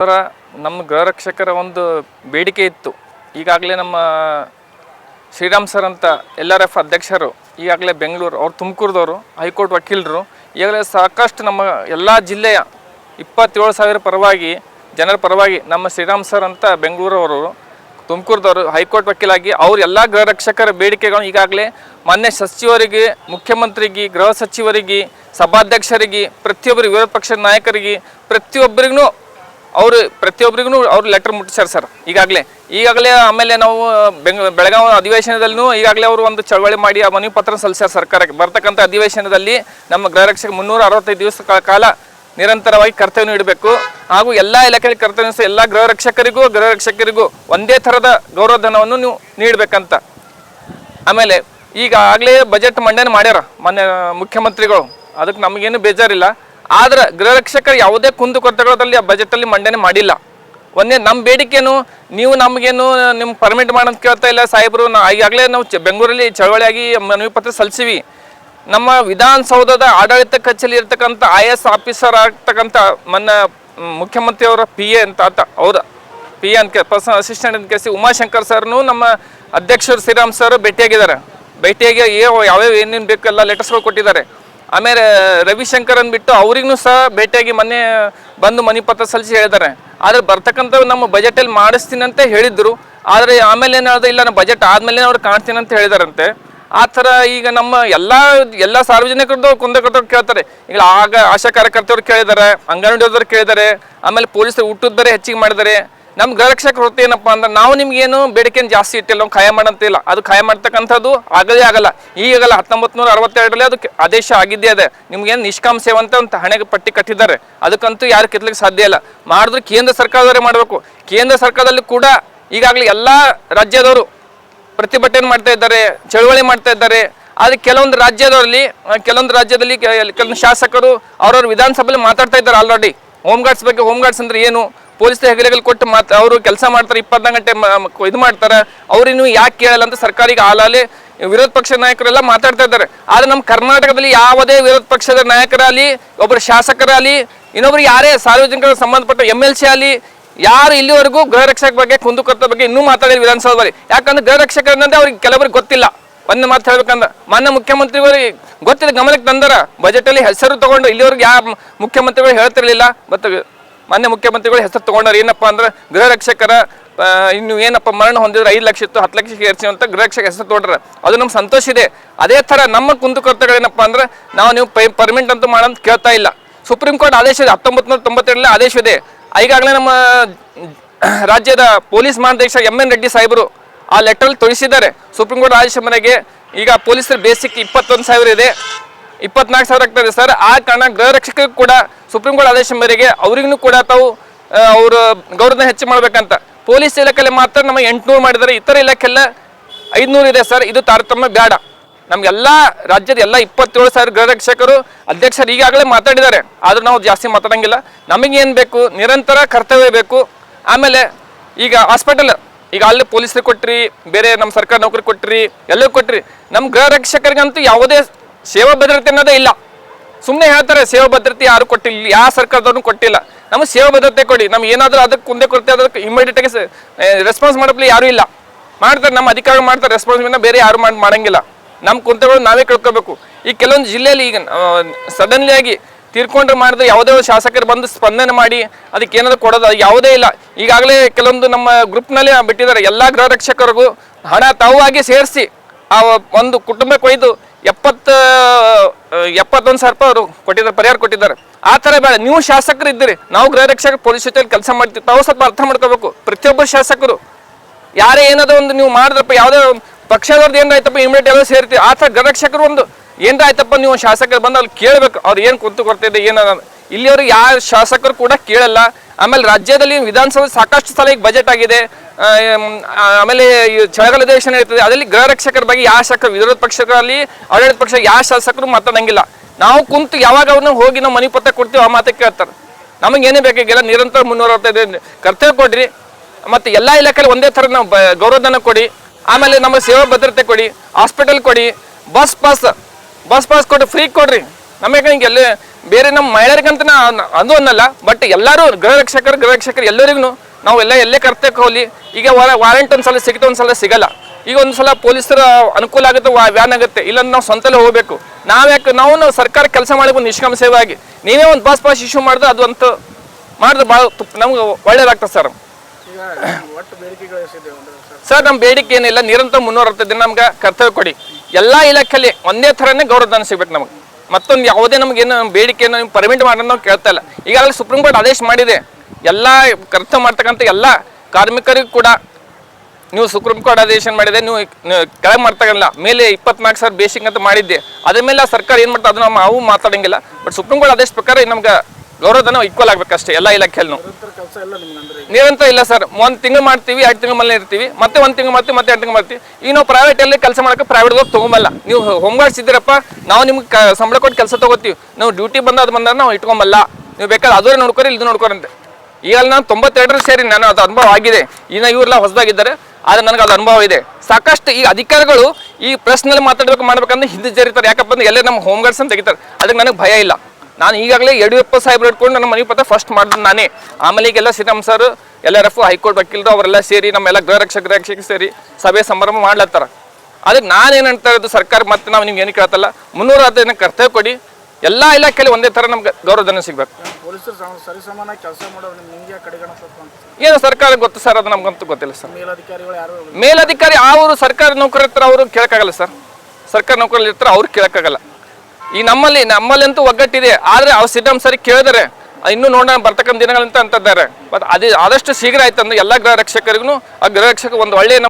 ಸರ ನಮ್ಮ ಗೃಹ ರಕ್ಷಕರ ಒಂದು ಬೇಡಿಕೆ ಇತ್ತು. ಈಗಾಗಲೇ ನಮ್ಮ ಶ್ರೀರಾಮ್ ಸರ್ ಅಂತ ಎಲ್ ಆರ್ ಎಫ್ ಅಧ್ಯಕ್ಷರು, ಈಗಾಗಲೇ ಬೆಂಗಳೂರು, ಅವ್ರು ತುಮಕೂರದವರು, ಹೈಕೋರ್ಟ್ ವಕೀಲರು, ಈಗಾಗಲೇ ಸಾಕಷ್ಟು ನಮ್ಮ ಎಲ್ಲ ಜಿಲ್ಲೆಯ ಇಪ್ಪತ್ತೇಳು ಸಾವಿರ ಪರವಾಗಿ, ಜನರ ಪರವಾಗಿ ನಮ್ಮ ಶ್ರೀರಾಮ್ ಸರ್ ಅಂತ ಬೆಂಗಳೂರವರು, ತುಮಕೂರದವರು, ಹೈಕೋರ್ಟ್ ವಕೀಲಾಗಿ ಅವ್ರು ಎಲ್ಲ ಗೃಹ ರಕ್ಷಕರ ಬೇಡಿಕೆಗಳನ್ನು ಈಗಾಗಲೇ ಮಾನ್ಯ ಸಚಿವರಿಗೆ, ಮುಖ್ಯಮಂತ್ರಿಗೆ, ಗೃಹ ಸಚಿವರಿಗೆ, ಸಭಾಧ್ಯಕ್ಷರಿಗೆ ಪ್ರತಿಯೊಬ್ಬರಿಗೆ ವಿರೋಧ ಪಕ್ಷದ ನಾಯಕರಿಗೆ, ಪ್ರತಿಯೊಬ್ಬರಿಗೂ ಅವರು ಪ್ರತಿಯೊಬ್ಬರಿಗೂ ಅವ್ರು ಲೆಟರ್ ಮುಟ್ಟಿಸ್ಯಾರ ಸರ್ ಈಗಾಗಲೇ ಈಗಾಗಲೇ ಆಮೇಲೆ ನಾವು ಬೆಂಗ್, ಬೆಳಗಾವಿ ಅಧಿವೇಶನದಲ್ಲೂ ಈಗಾಗಲೇ ಅವರು ಒಂದು ಚಳವಳಿ ಮಾಡಿ ಆ ಮನವಿ ಪತ್ರ ಸಲ್ಲಿಸ್ಯಾರ ಸರ್ಕಾರಕ್ಕೆ. ಬರ್ತಕ್ಕಂಥ ಅಧಿವೇಶನದಲ್ಲಿ ನಮ್ಮ ಗೃಹ ರಕ್ಷಕ ಮುನ್ನೂರ ಅರವತ್ತೈದು ದಿವಸಗಳ ಕಾಲ ನಿರಂತರವಾಗಿ ಕರ್ತವ್ಯ ನೀಡಬೇಕು ಹಾಗೂ ಎಲ್ಲ ಇಲಾಖೆ ಕರ್ತವ್ಯ ಎಲ್ಲ ಗೃಹ ರಕ್ಷಕರಿಗೂ ಗೃಹ ರಕ್ಷಕರಿಗೂ ಒಂದೇ ಥರದ ಗೌರವಧನವನ್ನು ನೀವು ನೀಡಬೇಕಂತ. ಆಮೇಲೆ ಈಗ ಆಗಲೇ ಬಜೆಟ್ ಮಂಡನೆ ಮಾಡ್ಯಾರ ಮೊನ್ನೆ ಮುಖ್ಯಮಂತ್ರಿಗಳು. ಅದಕ್ಕೆ ನಮಗೇನು ಬೇಜಾರಿಲ್ಲ. ಆದ್ರೆ ಗೃಹ ರಕ್ಷಕರು ಯಾವುದೇ ಕುಂದುಕೊರತೆಗಳಲ್ಲಿ ಆ ಬಜೆಟಲ್ಲಿ ಮಂಡನೆ ಮಾಡಿಲ್ಲ. ಒಂದೇ ನಮ್ಮ ಬೇಡಿಕೆನು, ನೀವು ನಮಗೇನು ನಿಮ್ಮ ಪರ್ಮಿಟ್ ಮಾಡಂತ ಕೇಳ್ತಾ ಇಲ್ಲ ಸಾಹೇಬರು, ನಾ ಈಗಾಗಲೇ ನಾವು ಬೆಂಗಳೂರಲ್ಲಿ ಚಳವಳಿಯಾಗಿ ಮನವಿ ಪತ್ರ ಸಲ್ಲಿಸಿವಿ. ನಮ್ಮ ವಿಧಾನಸೌಧದ ಆಡಳಿತ ಕಚೇರಿ ಇರ್ತಕ್ಕಂಥ ಐ ಎಸ್ ಆಫೀಸರ್ ಆಗ್ತಕ್ಕಂಥ ಮೊನ್ನೆ ಮುಖ್ಯಮಂತ್ರಿಯವರ ಪಿ ಎ ಅಂತ ಆತ ಹೌದ? ಪಿ ಎ ಅಂತ ಪರ್ಸನಲ್ ಅಸಿಸ್ಟೆಂಟ್ ಅಂತ ಕೇಳಿಸಿ ಉಮಾಶಂಕರ್ ಸರ್ನು ನಮ್ಮ ಅಧ್ಯಕ್ಷರು ಶ್ರೀರಾಮ್ ಸರ್ ಭೇಟಿಯಾಗಿದ್ದಾರೆ. ಭೇಟಿಯಾಗಿ ಯಾವ್ಯಾವ ಏನೇನು ಬೇಕೆಲ್ಲ ಲೆಟರ್ಸ್ಗಳು ಕೊಟ್ಟಿದ್ದಾರೆ. ಆಮೇಲೆ ರವಿಶಂಕರ್ ಬಿಟ್ಟು ಅವ್ರಿಗೂ ಸಹ ಭೇಟಿಯಾಗಿ ಮೊನ್ನೆ ಬಂದು ಮನೆ ಪತ್ರ ಸಲ್ಲಿಸಿ ಹೇಳಿದ್ದಾರೆ. ಆದರೆ ಬರ್ತಕ್ಕಂಥ ನಮ್ಮ ಬಜೆಟಲ್ಲಿ ಮಾಡಿಸ್ತೀನಿ ಅಂತ ಹೇಳಿದ್ರು. ಆದರೆ ಆಮೇಲೆ ಏನಾದ್ರು ಇಲ್ಲ ನಾನು ಬಜೆಟ್ ಆದಮೇಲೆ ಅವ್ರು ಕಾಣ್ತೀನಿ ಅಂತ ಹೇಳಿದಾರಂತೆ. ಆ ಥರ ಈಗ ನಮ್ಮ ಎಲ್ಲ ಎಲ್ಲ ಸಾರ್ವಜನಿಕರದ್ದು ಕುಂದಕರ್ತವ್ರು ಕೇಳ್ತಾರೆ. ಈಗ ಆಗ ಆಶಾ ಕಾರ್ಯಕರ್ತರು ಕೇಳಿದ್ದಾರೆ, ಅಂಗನವಾಡಿಯವ್ರು ಕೇಳಿದ್ದಾರೆ. ಆಮೇಲೆ ಪೊಲೀಸರು ಹುಟ್ಟಿದ್ದಾರೆ ಹೆಚ್ಚಿಗೆ ಮಾಡಿದ್ದಾರೆ. ನಮ್ಮ ಗೃಹರಕ್ಷಕ ವೃತ್ತಿ ಏನಪ್ಪ ಅಂದ್ರೆ ನಾವು ನಿಮ್ಗೇನು ಬೇಡಿಕೆ ಜಾಸ್ತಿ ಇಟ್ಟಿಲ್ಲ, ನಾವು ಖಾಯ ಮಾಡಂತಿಲ್ಲ. ಅದು ಖಾಯ ಮಾಡ್ತಕ್ಕಂಥದ್ದು ಆಗದೇ ಆಗಲ್ಲ. ಈಗಲ್ಲ ಹತ್ತೊಂಬತ್ತು ನೂರ ಅರವತ್ತೆರಡರಲ್ಲಿ ಅದು ಆದೇಶ ಆಗಿದ್ದೇ ಅದೇ. ನಿಮ್ಗೇನು ನಿಷ್ಕಾಮ ಸೇವಂತ ಅಂತ ಒಂದು ಹಣೆಗೆ ಪಟ್ಟಿ ಕಟ್ಟಿದ್ದಾರೆ. ಅದಕ್ಕಂತೂ ಯಾರು ಕಿತ್ಲಿಕ್ಕೆ ಸಾಧ್ಯ ಇಲ್ಲ. ಮಾಡಿದ್ರೆ ಕೇಂದ್ರ ಸರ್ಕಾರದವರೇ ಮಾಡಬೇಕು. ಕೇಂದ್ರ ಸರ್ಕಾರದಲ್ಲಿ ಕೂಡ ಈಗಾಗಲೇ ಎಲ್ಲ ರಾಜ್ಯದವರು ಪ್ರತಿಭಟನೆ ಮಾಡ್ತಾ ಇದ್ದಾರೆ, ಚಳುವಳಿ ಮಾಡ್ತಾ ಇದ್ದಾರೆ. ಆದರೆ ಕೆಲವೊಂದು ರಾಜ್ಯದವರಲ್ಲಿ ಕೆಲವೊಂದು ರಾಜ್ಯದಲ್ಲಿ ಕೆಲವೊಂದು ಶಾಸಕರು ಅವ್ರವ್ರ ವಿಧಾನಸಭೆಯಲ್ಲಿ ಮಾತಾಡ್ತಾ ಇದ್ದಾರೆ ಆಲ್ರೆಡಿ ಹೋಮ್ ಗಾರ್ಡ್ಸ್ ಬಗ್ಗೆ ಹೋಮ್ ಗಾರ್ಡ್ಸ್ ಅಂದ್ರೆ ಏನು? ಪೊಲೀಸ್ ಹೆಗಲೆಗಲ್ ಕೊಟ್ಟು ಮಾತು ಅವರು ಕೆಲಸ ಮಾಡ್ತಾರೆ, ಇಪ್ಪತ್ನಾಲ್ಕು ಗಂಟೆ ಇದು ಮಾಡ್ತಾರೆ. ಅವ್ರಿನ್ನು ಯಾಕೆ ಕೇಳಲ್ಲ ಅಂತ ಸರ್ಕಾರಿಗೆ ಆಲಾಲೆ ವಿರೋಧ ಪಕ್ಷದ ನಾಯಕರೆಲ್ಲ ಮಾತಾಡ್ತಾ ಇದ್ದಾರೆ. ಆದರೆ ನಮ್ಮ ಕರ್ನಾಟಕದಲ್ಲಿ ಯಾವುದೇ ವಿರೋಧ ಪಕ್ಷದ ನಾಯಕರಾಗಲಿ ಒಬ್ಬರು ಶಾಸಕರಾಗಲಿ, ಇನ್ನೊಬ್ರು ಯಾರೇ ಸಾರ್ವಜನಿಕರ ಸಂಬಂಧಪಟ್ಟ ಎಂ ಎಲ್ ಸಿ ಆಗಲಿ, ಯಾರು ಇಲ್ಲಿವರೆಗೂ ಗೃಹ ರಕ್ಷಕ ಬಗ್ಗೆ, ಕುಂದುಕೊರತೆ ಬಗ್ಗೆ ಇನ್ನೂ ಮಾತಾಡಿಲ್ಲ ವಿಧಾನಸೌಧದಲ್ಲಿ. ಯಾಕಂದ್ರೆ ಗೃಹ ರಕ್ಷಕ ಅನ್ನೋದೇ ಅವ್ರಿಗೆ ಕೆಲವರಿಗೆ ಗೊತ್ತಿಲ್ಲ. ಒಂದು ಮಾತು ಹೇಳ್ಬೇಕಂದ್ರೆ, ಮಾನ್ಯ ಮುಖ್ಯಮಂತ್ರಿಗಳಿಗೆ ಗೊತ್ತಿಲ್ಲ, ಗಮನಕ್ಕೆ ತಂದರ. ಬಜೆಟಲ್ಲಿ ಹೆಸರು ತಗೊಂಡು ಇಲ್ಲಿವರೆಗೂ ಯಾವ ಮುಖ್ಯಮಂತ್ರಿಗಳು ಹೇಳ್ತಿರ್ಲಿಲ್ಲ ಮತ್ತು ಮಾನ್ಯ ಮುಖ್ಯಮಂತ್ರಿಗಳು ಹೆಸರು ತಗೊಂಡಾರ ಏನಪ್ಪ ಅಂದ್ರೆ ಗೃಹ ರಕ್ಷಕರ ಇನ್ನು ಏನಪ್ಪ ಮರಣ ಹೊಂದಿದ್ರೆ ಐದು ಲಕ್ಷ ಇತ್ತು, ಹತ್ತು ಲಕ್ಷಕ್ಕೆ ಏರ್ಸಿ ಅಂತ ಗೃಹ ರಕ್ಷಕ ಹೆಸರು ತಗೊಂಡ್ರೆ. ಅದು ನಮ್ಗೆ ಸಂತೋಷ ಇದೆ. ಅದೇ ಥರ ನಮ್ಮ ಕುಂದುಕೊರತೆಗಳೇನಪ್ಪ ಅಂದ್ರೆ ನಾವು ನೀವು ಪೈ ಪರ್ಮಿಂಟ್ ಅಂತೂ ಮಾಡಂತ ಕೇಳ್ತಾ ಇಲ್ಲ. ಸುಪ್ರೀಂ ಕೋರ್ಟ್ ಆದೇಶ ಇದೆ ಹತ್ತೊಂಬತ್ತು ನೂರ ಆದೇಶ ಇದೆ. ಈಗಾಗಲೇ ನಮ್ಮ ರಾಜ್ಯದ ಪೊಲೀಸ್ ಮಹಾನಿರ್ದೇಶಕ ಎಂ ಎನ್ ರೆಡ್ಡಿ ಸಾಹೇಬರು ಆ ಲೆಟರ್ ತೊಳಿಸಿದ್ದಾರೆ ಸುಪ್ರೀಂ ಕೋರ್ಟ್ ಆದೇಶ ಮನೆಗೆ ಈಗ ಪೊಲೀಸರು ಬೇಸಿಕ್ ಇಪ್ಪತ್ತೊಂದು ಸಾವಿರ ಇದೆ. ಇಪ್ಪತ್ನಾಲ್ಕು ಸಾವಿರ ಆಗ್ತದೆ ಸರ್. ಆ ಕಾರಣ ಗೃಹ ರಕ್ಷಕರಿಗೂ ಕೂಡ ಸುಪ್ರೀಂ ಕೋರ್ಟ್ ಆದೇಶ ಮೇರೆಗೆ ಅವ್ರಿಗೂ ಕೂಡ ತಾವು ಅವ್ರ ಗೌರವನ ಹೆಚ್ಚು ಮಾಡ್ಬೇಕಂತ. ಪೊಲೀಸ್ ಇಲಾಖೆಯಲ್ಲಿ ಮಾತ್ರ ನಮಗೆ ಎಂಟುನೂರು ಮಾಡಿದರೆ ಇತರ ಇಲಾಖೆಲ್ಲ ಐದುನೂರು ಇದೆ ಸರ್. ಇದು ತಾರತಮ್ಯ ಬೇಡ. ನಮಗೆಲ್ಲ ರಾಜ್ಯದ ಎಲ್ಲ ಇಪ್ಪತ್ತೇಳು ಸಾವಿರ ಗೃಹ ರಕ್ಷಕರು ಅಧ್ಯಕ್ಷರು ಈಗಾಗಲೇ ಮಾತಾಡಿದ್ದಾರೆ. ಆದರೂ ನಾವು ಜಾಸ್ತಿ ಮಾತಾಡಂಗಿಲ್ಲ. ನಮಗೇನು ಬೇಕು? ನಿರಂತರ ಕರ್ತವ್ಯ ಬೇಕು. ಆಮೇಲೆ ಈಗ ಹಾಸ್ಪಿಟಲ್ ಈಗ ಅಲ್ಲಿ ಪೊಲೀಸರಿಗೆ ಕೊಟ್ಟ್ರಿ ಬೇರೆ ನಮ್ಮ ಸರ್ಕಾರ ನೌಕರಿ ಕೊಟ್ಟ್ರಿ ಎಲ್ಲೂ ಕೊಟ್ಟ್ರಿ ನಮ್ಮ ಗೃಹ ರಕ್ಷಕರಿಗಂತೂ ಯಾವುದೇ ಸೇವಾ ಭದ್ರತೆ ಅನ್ನೋದೇ ಇಲ್ಲ. ಸುಮ್ಮನೆ ಹೇಳ್ತಾರೆ ಸೇವಾ ಭದ್ರತೆ ಯಾರು ಕೊಟ್ಟಿಲ್ಲ, ಯಾವ ಸರ್ಕಾರದವ್ರು ಕೊಟ್ಟಿಲ್ಲ. ನಮಗೆ ಸೇವಾ ಭದ್ರತೆ ಕೊಡಿ, ನಮ್ಗೆ ಏನಾದರೂ ಅದಕ್ಕೆ ಕುಂದೆ ಕೊರತೆ ಅದಕ್ಕೆ ಇಮಿಡಿಯೇಟ್ ಆಗಿ ರೆಸ್ಪಾನ್ಸ್ ಮಾಡಪ್ಲಿ ಯಾರೂ ಇಲ್ಲ. ಮಾಡ್ತಾರೆ, ನಮ್ಮ ಅಧಿಕಾರ ಮಾಡ್ತಾರೆ ರೆಸ್ಪಾನ್ಸ್ ಬೇರೆ ಯಾರು ಮಾಡಿ, ಮಾಡಂಗಿಲ್ಲ. ನಮ್ಮ ಕುಂತಗಳು ನಾವೇ ಕಳ್ಕೋಬೇಕು. ಈ ಕೆಲವೊಂದು ಜಿಲ್ಲೆಯಲ್ಲಿ ಈಗ ಸಡನ್ಲಿ ಆಗಿ ತೀರ್ಕೊಂಡ್ರೆ ಮಾಡಿದ್ರೆ ಯಾವುದೇ ಶಾಸಕರು ಬಂದು ಸ್ಪಂದನೆ ಮಾಡಿ, ಅದಕ್ಕೆ ಏನಾದರೂ ಕೊಡೋದು, ಅದು ಯಾವುದೇ ಇಲ್ಲ. ಈಗಾಗಲೇ ಕೆಲವೊಂದು ನಮ್ಮ ಗ್ರೂಪ್ನಲ್ಲಿ ಬಿಟ್ಟಿದ್ದಾರೆ, ಎಲ್ಲ ಗೃಹ ರಕ್ಷಕರಿಗೂ ಹಣ ತಾವಾಗಿ ಸೇರಿಸಿ, ಆ, ಒಂದು ಕುಟುಂಬಕ್ಕೆ ಒಯ್ದು ಎಪ್ಪತ್ತು ಎಪ್ಪತ್ತೊಂದು ಸಾವಿರ ರೂಪಾಯಿ ಅವರು ಕೊಟ್ಟಿದ್ದಾರೆ, ಪರಿಹಾರ ಕೊಟ್ಟಿದ್ದಾರೆ. ಆ ಥರ ಬೇಡ, ನೀವು ಶಾಸಕರು ಇದ್ದೀರಿ. ನಾವು ಗೃಹ ರಕ್ಷಕ ಪೊಲೀಸ್ ಜೊತೆಯಲ್ಲಿ ಕೆಲಸ ಮಾಡ್ತೀವಿ. ತಾವು ಸ್ವಲ್ಪ ಅರ್ಥ ಮಾಡ್ಕೋಬೇಕು. ಪ್ರತಿಯೊಬ್ಬರು ಶಾಸಕರು, ಯಾರೇ ಏನಾದ್ರು ಒಂದು ನೀವು ಮಾಡಿದ್ರಪ್ಪ, ಯಾವುದೇ ಪಕ್ಷದವ್ರದ್ದು ಏನಾಯ್ತಪ್ಪ ಇಮಿಡಿಯೇಟ್ ಎಲ್ಲ ಸೇರ್ತೀವಿ. ಆ ಥರ ಗೃಹರಕ್ಷಕರು ಒಂದು ಏನಾರ ಆಯ್ತಪ್ಪ, ನೀವು ಶಾಸಕರು ಬಂದು ಅಲ್ಲಿ ಕೇಳಬೇಕು. ಅವ್ರು ಏನು ಕುಂತು ಕೊಡ್ತಿದೆ ಏನ ಇಲ್ಲಿಯವರು ಯಾರು ಶಾಸಕರು ಕೂಡ ಕೇಳಲ್ಲ. ಆಮೇಲೆ ರಾಜ್ಯದಲ್ಲಿ ವಿಧಾನಸಭೆ ಸಾಕಷ್ಟು ಸಲ ಈಗ ಬಜೆಟ್ ಆಗಿದೆ. ಆಮೇಲೆ ಚಳಿಗಾಲ ಅಧಿವೇಶನ ಇರ್ತದೆ ಅದರಲ್ಲಿ ಗೃಹ ರಕ್ಷಕರ ಬಗ್ಗೆ ಯಾವ ಶಾಸಕ, ವಿರೋಧ ಪಕ್ಷಗಳಲ್ಲಿ, ಆಡಳಿತ ಪಕ್ಷ ಯಾವ ಶಾಸಕರು ಮಾತಾಡಂಗಿಲ್ಲ. ನಾವು ಕುಂತು ಯಾವಾಗ ಅವ್ರನ್ನ ಹೋಗಿ ನಾವು ಮನೆ ಪತ್ರ ಕೊಡ್ತೀವಿ ಆ ಮಾತೇ ಕೇಳ್ತಾರೆ. ನಮಗೆ ಏನೇ ಬೇಕಾಗಿಲ್ಲ ನಿರಂತರ ಮುನ್ನೂರ ಅರವತ್ತೈದು ಕರ್ತವ್ಯ ಕೊಡ್ರಿ. ಮತ್ತು ಎಲ್ಲ ಇಲಾಖೆಯಲ್ಲಿ ಒಂದೇ ಥರ ನಾವು ಗೌರವಧನ ಕೊಡಿ. ಆಮೇಲೆ ನಮ್ಮ ಸೇವಾ ಭದ್ರತೆ ಕೊಡಿ. ಹಾಸ್ಪಿಟಲ್ ಕೊಡಿ. ಬಸ್ ಪಾಸ್ ಬಸ್ ಪಾಸ್ ಕೊಡಿ ಫ್ರೀ ಕೊಡ್ರಿ. ನಮಗೆ ಎಲ್ಲ, ಬೇರೆ ನಮ್ಮ ಮಹಿಳೆಯರಿಗಂತ ಅದು ಅನ್ನಲ್ಲ. ಬಟ್ ಎಲ್ಲರೂ ಗೃಹ ರಕ್ಷಕರು ಗೃಹ ರಕ್ಷಕರು ಎಲ್ಲರಿಗೂ ನಾವು ಎಲ್ಲ ಕರ್ತಕ್ಕೆ ಹೋಗ್ಲಿ. ಈಗ ವಾರಂಟ್ ಒಂದ್ಸಲ ಸಿಗುತ್ತೆ ಒಂದ್ಸಲ ಸಿಗಲ್ಲ. ಈಗ ಒಂದ್ಸಲ ಪೊಲೀಸರ ಅನುಕೂಲ ಆಗುತ್ತೆ ವ್ಯಾನ್ ಆಗುತ್ತೆ. ಇಲ್ಲ ನಾವು ಸ್ವಂತಲ್ಲೇ ಹೋಗಬೇಕು. ನಾವು ನಾವು ಸರ್ಕಾರ ಕೆಲಸ ಮಾಡಬೇಕು ನಿಷ್ಕಮ ನಿಷ್ಕಾಮ ಸೇವೆ ಆಗಿ ನೀವೇ ಒಂದು ಬಸ್ ಪಾಸ್ ಇಶ್ಯೂ ಮಾಡಿದ್ರೆ ಅದು ಅಂತ ಮಾಡಿದ್ರೆ ಭಾಳ ನಮ್ಗೆ ಒಳ್ಳೇದಾಗ್ತದೆ ಸರ್. ಸರ್ ನಮ್ಮ ಬೇಡಿಕೆ ಏನಿಲ್ಲ. ನಿರಂತರ ಮುನ್ನೂರ ಅರವತ್ತು ದಿನ ನಮ್ಗೆ ಕರ್ತವ್ಯ ಕೊಡಿ. ಎಲ್ಲ ಇಲಾಖೆಯಲ್ಲಿ ಒಂದೇ ಥರನೇ ಗೌರವಧನ ಸಿಗ್ಬೇಕು ನಮಗೆ. ಮತ್ತೊಂದು ಯಾವುದೇ ನಮ್ಗೆ ಏನು ಬೇಡಿಕೆ ಪರ್ಮಿಟ್ ಮಾಡೋದು ನಾವು ಕೇಳ್ತಾ ಇಲ್ಲ. ಈಗಾಗಲೇ ಸುಪ್ರೀಂ ಕೋರ್ಟ್ ಆದೇಶ ಮಾಡಿದೆ. ಎಲ್ಲ ಕರ್ತವ್ಯ ಮಾಡ್ತಕ್ಕಂಥ ಎಲ್ಲ ಕಾರ್ಮಿಕರಿಗೂ ಕೂಡ ನೀವು ಸುಪ್ರೀಂ ಕೋರ್ಟ್ ಆದೇಶ ಮಾಡಿದೆ, ನೀವು ಕೆಳಗೆ ಮಾಡ್ತಾಗಲ್ಲ, ಮೇಲೆ ಇಪ್ಪತ್ನಾಲ್ಕು ಸಾವಿರ ಬೇಸಿಕ್ ಅಂತ ಮಾಡಿದ್ದೆ. ಅದ್ರ ಮೇಲೆ ಸರ್ಕಾರ ಏನು ಮಾಡ್ತಾ ಅದನ್ನ ನಾವು ಮಾತಾಡಂಗಿಲ್ಲ. ಬಟ್ ಸುಪ್ರೀಂ ಕೋರ್ಟ್ ಆದೇಶ ಪ್ರಕಾರ ನಮ್ಗೆ ಗೌರವಧನ ಈಕ್ವಲ್ ಆಗ್ಬೇಕಷ್ಟೇ ಎಲ್ಲ ಇಲಾಖೆಯಲ್ಲಿ ನಿರಂತರ ಇಲ್ಲ ಸರ್, ಒಂದು ತಿಂಗಳು ಮಾಡ್ತೀವಿ, ಎರಡು ತಿಂಗಳು ಮೇಲೆ ಇರ್ತೀವಿ, ಮತ್ತೆ ಒಂದು ತಿಂಗಳು ಮಾಡ್ತೀವಿ, ಮತ್ತೆ ಎರಡು ತಿಂಗಳು ಮಾಡ್ತೀವಿ. ಈಗ ನಾವು ಪ್ರೈವೇಟಲ್ಲಿ ಕೆಲಸ ಮಾಡೋಕೆ ಪ್ರೈವೇಟ್ದಾಗ ತೊಗೊಂಬಲ್ಲ. ನೀವು ಹೋಮ್ ಗಾರ್ಡ್ಸ್ ಇದ್ದೀರಪ್ಪ, ನಾವು ನಿಮ್ಗೆ ಸಂಬಳ ಕೊಟ್ಟು ಕೆಲಸ ತೊಗೋತೀವಿ. ನಾವು ಡ್ಯೂಟಿ ಬಂದ ಅದು ಬಂದಾಗ ನಾವು ಇಟ್ಕೊಂಬಲ್ಲ. ನೀವು ಬೇಕಾದ್ರೆ ಅದೂ ನೋಡ್ಕೊರಿ ಇದು ನೋಡ್ಕೊರಂತೆ ಈಗ ನಾನು ತೊಂಬತ್ತೆರಡರಲ್ಲಿ ಸೇರಿ ನಾನು ಅದು ಅನುಭವ ಆಗಿದೆ. ಈಗ ಇವರೆಲ್ಲ ಹೊಸದಾಗಿದ್ದಾರೆ, ಆದರೆ ನನಗೆ ಅದು ಅನುಭವ ಇದೆ. ಸಾಕಷ್ಟು ಈ ಅಧಿಕಾರಿಗಳು ಈ ಪ್ರಶ್ನೆಯಲ್ಲಿ ಮಾತಾಡ್ಬೇಕು, ಮಾಡ್ಬೇಕಂದ್ರೆ ಹಿಂದೆ ಜರಿತಾರೆ. ಯಾಕಪ್ಪ ಅಂದ್ರೆ ಎಲ್ಲೇ ನಮ್ಮ ಹೋಮ್ ಗಾರ್ಡ್ಸ್ ಅಂತ ತೆಗಿತಾರೆ. ಅದಕ್ಕೆ ನನಗೆ ಭಯ ಇಲ್ಲ. ನಾನು ಈಗಾಗಲೇ ಯಡಿಯೂರಪ್ಪ ಸಾಹೇಬ್ರು ಇಟ್ಕೊಂಡು ನಮ್ಮ ಮನೆ ಪತ್ರ ಫಸ್ಟ್ ಮಾಡಿದ್ರು ನಾನೇ. ಆಮೇಲೆ ಈಗೆಲ್ಲ Shriram sir L R F high court ವಕೀಲರು ಅವರೆಲ್ಲ ಸೇರಿ, ನಮ್ಮೆಲ್ಲ ಗೃಹ ರಕ್ಷಕ ರಕ್ಷಕ ಸೇರಿ ಸಭೆ ಸಂಭ್ರಮ ಮಾಡ್ಲತ್ತಾರ. ಅದಕ್ಕೆ ನಾನೇನು ಹೇಳ್ತಾ ಸರ್ಕಾರ ಮತ್ತೆ ನಾವು ನಿಮ್ಗೆ ಏನು ಕೇಳತ್ತಲ್ಲ? ಮುನ್ನೂರ ಹದಿನೈದು ಕರ್ತವ್ಯ ಕೊಡಿ. ಎಲ್ಲ ಇಲಾಖೆಯಲ್ಲಿ ಒಂದೇ ಥರ ನಮ್ಗೆ ಗೌರವಧನ ಸಿಗ್ಬೇಕು. ಪೊಲೀಸರು ಸರಿಸಮಾನ ಕೆಲಸ ಮಾಡೋರು ನಿಮ್ಗೆ ಯಾಕೆ ಕಡೆಗಣಿಸ್ಬೇಕು ಅಂತ ಏನು ಸರ್ಕಾರ ಗೊತ್ತು ಸರ್ ಅದು ನಮ್ಗಂತೂ ಗೊತ್ತಿಲ್ಲ ಸರ್. ಮೇಲಧಿಕಾರಿಗಳು ಯಾರು ಮೇಲಧಿಕಾರಿ ಅವರು ಸರ್ಕಾರಿ ನೌಕರ ಇರ್ತಾರೆ ಅವರು ಕೇಳಕ್ಕಾಗಲ್ಲ ಸರ್. ಸರ್ಕಾರಿ ನೌಕರಲ್ಲಿ ಇರ್ತಾರೆ ಅವ್ರು ಕೇಳಕ್ಕಾಗಲ್ಲ. ಈ ನಮ್ಮಲ್ಲಿ ನಮ್ಮಲ್ಲಂತೂ ಒಗ್ಗಟ್ಟಿದೆ. ಆದರೆ ಅವ್ರು ಸಿದ್ದಂ ಸರಿ ಕೇಳಿದರೆ. ಇನ್ನೂ ನೋಡೋಣ ಬರ್ತಕ್ಕಂಥ ದಿನಗಳಂತ ಅಂತಿದ್ದಾರೆ. ಬಟ್ ಅದೇ ಆದಷ್ಟು ಶೀಘ್ರ ಆಯ್ತು ಅಂದ್ರೆ ಎಲ್ಲ ಗೃಹ ರಕ್ಷಕರಿಗೂ ಆ ಗೃಹ ರಕ್ಷಕ ಒಂದು ಒಳ್ಳೆಯ